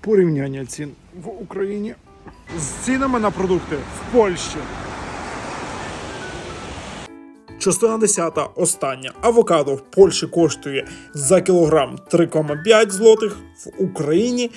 Порівняння цін в Україні з цінами на продукти в Польщі. Частина 10. Остання. Авокадо в Польщі коштує за кілограм 3,5 злотих. В Україні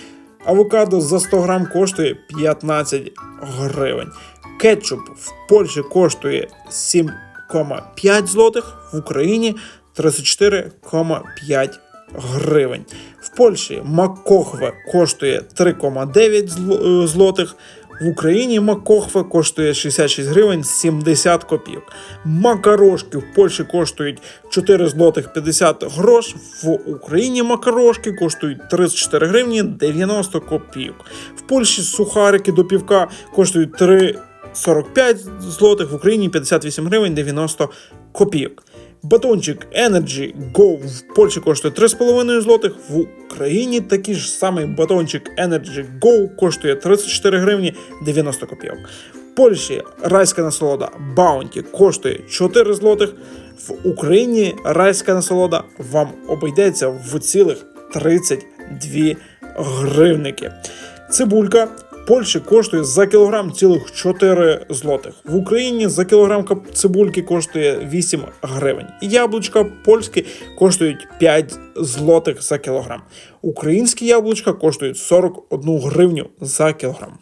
авокадо за 100 грам коштує 15 гривень. Кетчуп в Польщі коштує 7,5 злотих. В Україні 34,5 гривень. В Польщі макохве коштує 3,9 е, злотих. В Україні макохве коштує 66 гривень 70 копійок. Макарошки в Польщі коштують 4 злотих 50 грош. В Україні макарошки коштують 34 гривні 90 копійок. В Польщі сухарики до півка коштують 3,45 злотих, в Україні 58 гривень 90 копійок. Батончик Energy Go в Польщі коштує 3,5 злотих, в Україні такий ж самий батончик Energy Go коштує 34 гривні 90 копійок. В Польщі райська насолода Bounty коштує 4 злотих, в Україні райська насолода вам обійдеться в цілих 32 гривники. Цибулька Польщі коштує за кілограм цілих 4 злотих. В Україні за кілограм цибульки коштує 8 гривень. Яблучка польські коштують 5 злотих за кілограм. Українські яблучка коштують 41 гривню за кілограм.